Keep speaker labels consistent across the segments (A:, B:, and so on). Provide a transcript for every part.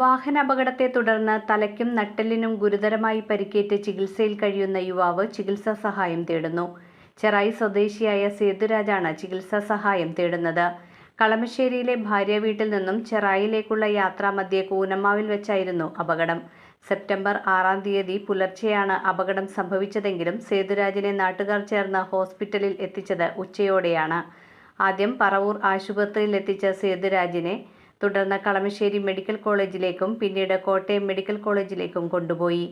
A: വാഹനാപകടത്തെ തുടർന്ന് തലയ്ക്കും നട്ടെല്ലിനും ഗുരുതരമായി പരിക്കേറ്റ് ചികിത്സയിൽ കഴിയുന്ന യുവാവ് ചികിത്സാ സഹായം തേടുന്നു. ചെറായി സ്വദേശിയായ സേതുരാജാണ് ചികിത്സാ സഹായം തേടുന്നത്. കളമശ്ശേരിയിലെ ഭാര്യ വീട്ടിൽ നിന്നും ചെറായിലേക്കുള്ള യാത്രാമധ്യേ കൂനമ്മാവിൽ വെച്ചായിരുന്നു അപകടം. സെപ്റ്റംബർ ആറാം തീയതി പുലർച്ചെയാണ് അപകടം സംഭവിച്ചതെങ്കിലും സേതുരാജിനെ നാട്ടുകാർ ചേർന്ന് ഹോസ്പിറ്റലിൽ എത്തിച്ചത് ഉച്ചയോടെയാണ്. ആദ്യം പറവൂർ ആശുപത്രിയിൽ എത്തിച്ച സേതുരാജിനെ തുടർന്ന് കളമശ്ശേരി മെഡിക്കൽ കോളേജിലേക്കും പിന്നീട് കോട്ടയം മെഡിക്കൽ കോളേജിലേക്കും കൊണ്ടുപോയി.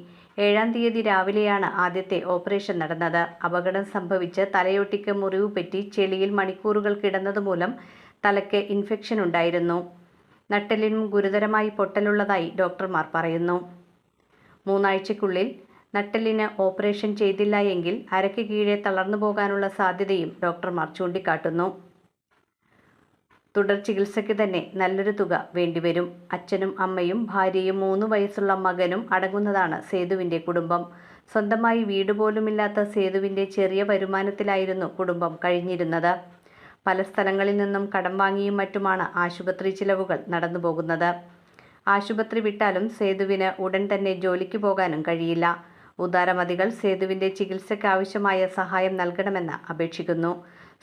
A: ഏഴാം തീയതി രാവിലെയാണ് ആദ്യത്തെ ഓപ്പറേഷൻ നടന്നത്. അപകടം സംഭവിച്ച് തലയൊട്ടിക്ക് മുറിവ് പറ്റി ചെളിയിൽ മണിക്കൂറുകൾ കിടന്നതുമൂലം തലയ്ക്ക് ഇൻഫെക്ഷൻ ഉണ്ടായിരുന്നു. നട്ടെല്ലിനും ഗുരുതരമായി പൊട്ടലുള്ളതായി ഡോക്ടർമാർ പറയുന്നു. മൂന്നാഴ്ചയ്ക്കുള്ളിൽ നട്ടെല്ലിന് ഓപ്പറേഷൻ ചെയ്തില്ല എങ്കിൽ അരയ്ക്ക് കീഴെ തളർന്നു പോകാനുള്ള സാധ്യതയും ഡോക്ടർമാർ ചൂണ്ടിക്കാട്ടുന്നു. തുടർ ചികിത്സയ്ക്ക് തന്നെ നല്ലൊരു തുക വേണ്ടിവരും. അച്ഛനും അമ്മയും ഭാര്യയും മൂന്ന് വയസ്സുള്ള മകനും അടങ്ങുന്നതാണ് സേതുവിന്റെ കുടുംബം. സ്വന്തമായി വീട് പോലുമില്ലാത്ത സേതുവിന്റെ ചെറിയ വരുമാനത്തിലായിരുന്നു കുടുംബം കഴിഞ്ഞിരുന്നത്. പല സ്ഥലങ്ങളിൽ നിന്നും കടം വാങ്ങിയും മറ്റുമാണ് ആശുപത്രി ചിലവുകൾ നടന്നു പോകുന്നത് ആശുപത്രി വിട്ടാലും സേതുവിന് ഉടൻ തന്നെ ജോലിക്ക് പോകാനും കഴിയില്ല. ഉദാരമതികൾ സേതുവിന്റെ ചികിത്സയ്ക്കാവശ്യമായ സഹായം നൽകണമെന്ന് അപേക്ഷിക്കുന്നു.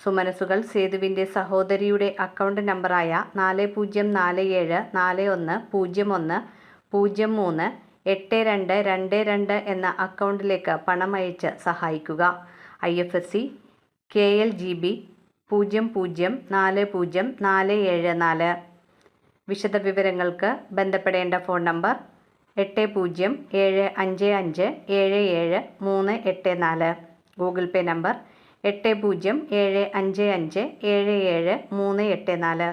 A: സുമനസുകൾ സേതുവിന്റെ സഹോദരിയുടെ അക്കൗണ്ട് നമ്പറായ നാല് പൂജ്യം നാല് ഏഴ് നാല് ഒന്ന് പൂജ്യം ഒന്ന് പൂജ്യം മൂന്ന് എട്ട് രണ്ട് രണ്ട് രണ്ട് എന്ന അക്കൗണ്ടിലേക്ക് പണം അയച്ച് സഹായിക്കുക. I F S C K L G B പൂജ്യം പൂജ്യം നാല് പൂജ്യം നാല് ഏഴ് നാല്. വിശദവിവരങ്ങൾക്ക് ബന്ധപ്പെടേണ്ട ഫോൺ നമ്പർ എട്ട് പൂജ്യം ഏഴ് അഞ്ച് അഞ്ച് ഏഴ് ഏഴ് മൂന്ന് എട്ട് നാല്. ഗൂഗിൾ പേ നമ്പർ എട്ട് പൂജ്യം ഏഴ് അഞ്ച് അഞ്ച് ഏഴ് ഏഴ് മൂന്ന് എട്ട് നാല്.